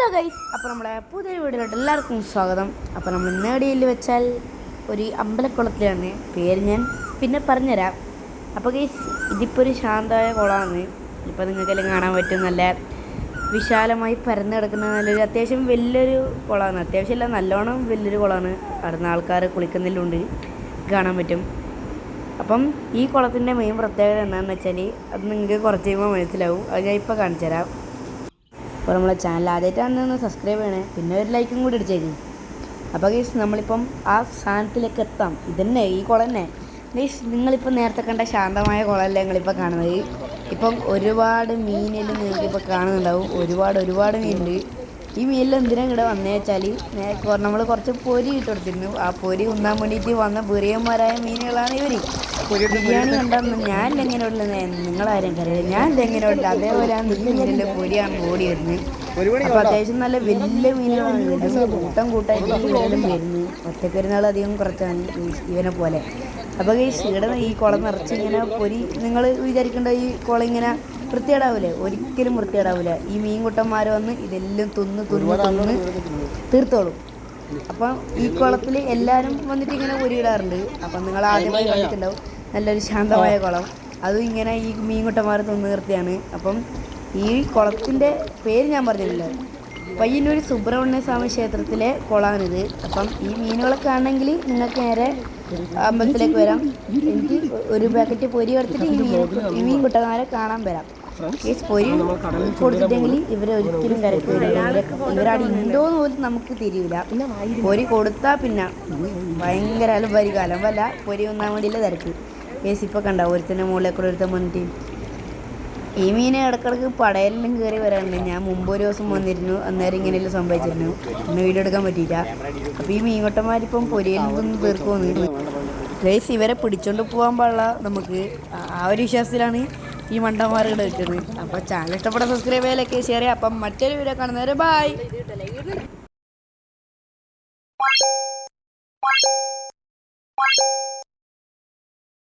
Hello guys അപ്പോൾ നമ്മുടെ പുതിയ വീഡിയോയിലോട്ട് എല്ലാവർക്കും സ്വാഗതം. അപ്പോൾ നമ്മൾ നേടിയിൽ വെച്ചാൽ ഒരു അമ്പലക്കുളത്തിലാണ്. പേര് ഞാൻ പിന്നെ പറഞ്ഞുതരാം. അപ്പോൾ ഗൈസ് ഇതിപ്പോൾ ഒരു ശാന്തമായ കുളമാണ്. ഇപ്പോൾ നിങ്ങൾക്കെല്ലാം കാണാൻ പറ്റും. നല്ല വിശാലമായി പരന്നു കിടക്കുന്ന നല്ലൊരു അത്യാവശ്യം വലിയൊരു കുളമാണ്. അത്യാവശ്യം എല്ലാം നല്ലോണം വലിയൊരു കുളമാണ്. അവിടുന്ന് ആൾക്കാർ കുളിക്കുന്നതിലുണ്ട് കാണാൻ പറ്റും. അപ്പം ഈ കുളത്തിന്റെ മെയിൻ പ്രത്യേകത എന്താണെന്ന് വെച്ചാൽ അത് നിങ്ങൾക്ക് കുറച്ച് കഴിയുമ്പോൾ മനസ്സിലാവും. അത് ഞാൻ ഇപ്പോൾ കാണിച്ചു തരാം അപ്പോൾ നമ്മളെ ചാനൽ ആദ്യമായിട്ടാണ് സബ്സ്ക്രൈബ് ചെയ്യണേ. പിന്നെ ഒരു ലൈക്കും കൂടി അടിച്ചേക്കും അപ്പോൾ ഗൈസ് നമ്മളിപ്പം ആ സ്ഥാനത്തിലേക്ക് എത്താം. ഇതന്നെ ഈ കുളം തന്നെ. ഗൈസ് നിങ്ങളിപ്പോൾ നേരത്തെ കണ്ട ശാന്തമായ കുളമല്ല നിങ്ങളിപ്പോൾ കാണുന്നത്? ഇപ്പം ഒരുപാട് മീനിൽ നിങ്ങൾക്കിപ്പോൾ കാണുന്നുണ്ടാവും. ഒരുപാട് ഒരുപാട് മീനുണ്ട്. ഈ മീനിൽ എന്തിനാ ഇവിടെ വന്നേ വെച്ചാൽ നമ്മൾ കുറച്ച് പൊരി ഇട്ട് കൊടുത്തിരുന്നു. ആ പൊരി ഉണ്ണാൻ വേണ്ടിയിട്ട് വന്ന പെറിയന്മാരായ മീനുകളാണ് ഇവർ ബിരിയാണി കണ്ടെന്ന് ഞാൻ എങ്ങനെ ഉള്ളത് നിങ്ങളാരും കറിയില്ല ഞാൻ എങ്ങനെ ഉള്ളത് അതേപോലെ ഈ മീനിന്റെ പൊരിയാണ് ഓടി വരുന്നത് അപ്പോൾ അത്യാവശ്യം നല്ല വലിയ മീനുകളാണ് വരുന്നത്. കൂട്ടം കൂട്ടായിട്ട് ഇവരെല്ലാം വരുന്നത് ഒറ്റക്കരുന്നാൾ അധികം കുറച്ചാണ് ഇവനെ പോലെ. അപ്പോൾ ഈ ഇവിടെ ഈ കുളം നിറച്ച് ഇങ്ങനെ പൊരി നിങ്ങൾ വിചാരിക്കേണ്ട ഈ കുളം ഇങ്ങനെ വൃത്തികേടാവില്ലേ ഒരിക്കലും വൃത്തികേടാവില്ല ഈ മീൻകുട്ടന്മാർ വന്ന് ഇതെല്ലാം തിന്ന് തിന്ന് തിന്ന് തീർത്തോളും. അപ്പം ഈ കുളത്തിൽ എല്ലാവരും വന്നിട്ട് ഇങ്ങനെ പൊരിയിടാറുണ്ട് അപ്പം നിങ്ങൾ ആദ്യമായി കണ്ടിട്ടുണ്ടാവും. നല്ലൊരു ശാന്തമായ കുളം. അതും ഇങ്ങനെ ഈ മീൻകുട്ടന്മാർ തിന്ന് നിർത്തിയാണ്. അപ്പം ഈ കുളത്തിന്റെ പേര് ഞാൻ പറഞ്ഞിട്ടില്ല? പയ്യന്നൂർ സുബ്രഹ്മണ്യ സ്വാമി ക്ഷേത്രത്തിലെ കുളമാണിത് അപ്പം ഈ മീനുകളൊക്കെ ആണെങ്കിൽ നിങ്ങൾക്ക് നേരെ അമ്പലത്തിലേക്ക് വരാം. എനിക്ക് ഒരു പാക്കറ്റ് പൊരി എടുത്തിട്ട് ഈ മീൻ ഈ മീൻ കുട്ടന്മാരെ കാണാൻ വരാം. പൊരി കൊടുത്തിട്ടെങ്കിൽ ഇവരെ ഒരിക്കലും കരക്ക് വരില്ല ഉണ്ടോ എന്ന് പോലും നമുക്ക് തിരിയില്ല പൊരി കൊടുത്താൽ പിന്നെ ഭയങ്കര അലമ്പരി കാലം വല്ല പൊരി ഒന്നാൻ വേണ്ടിയില്ല തിരക്ക്. ഏസിപ്പൊക്കെ ഉണ്ടാവും ഒരുത്തിന്റെ മുകളിൽ കൂടെ ഒരുത്തൻ വന്നിട്ട്. ഈ മീൻ ഇടക്കിടക്ക് പടയലിലും കയറി വരാറുണ്ട് ഞാൻ മുമ്പ് ഒരു ദിവസം വന്നിരുന്നു അന്നേരം ഇങ്ങനെയെല്ലാം സംഭവിച്ചിരുന്നു. പിന്നെ വീട് എടുക്കാൻ പറ്റിയില്ല. അപ്പോൾ ഈ മീൻകൊട്ടന്മാരിപ്പം പൊരിയലും തിന്ന് വന്നിരുന്നു ഗൈസ് ഇവരെ പിടിച്ചോണ്ട് പോകാൻ പാടില്ല നമുക്ക്. ആ ഒരു വിശ്വാസത്തിലാണ് ഈ മണ്ടന്മാരുടെ വെക്കുന്നത് അപ്പോൾ ചാനൽ ഇഷ്ടപ്പെട്ട സബ്സ്ക്രൈബ് ചെയ്യാനൊക്കെ ഷെയർ ചെയ്യാം അപ്പം മറ്റൊരു വീഡിയോ കാണുന്നവരെ ബായ്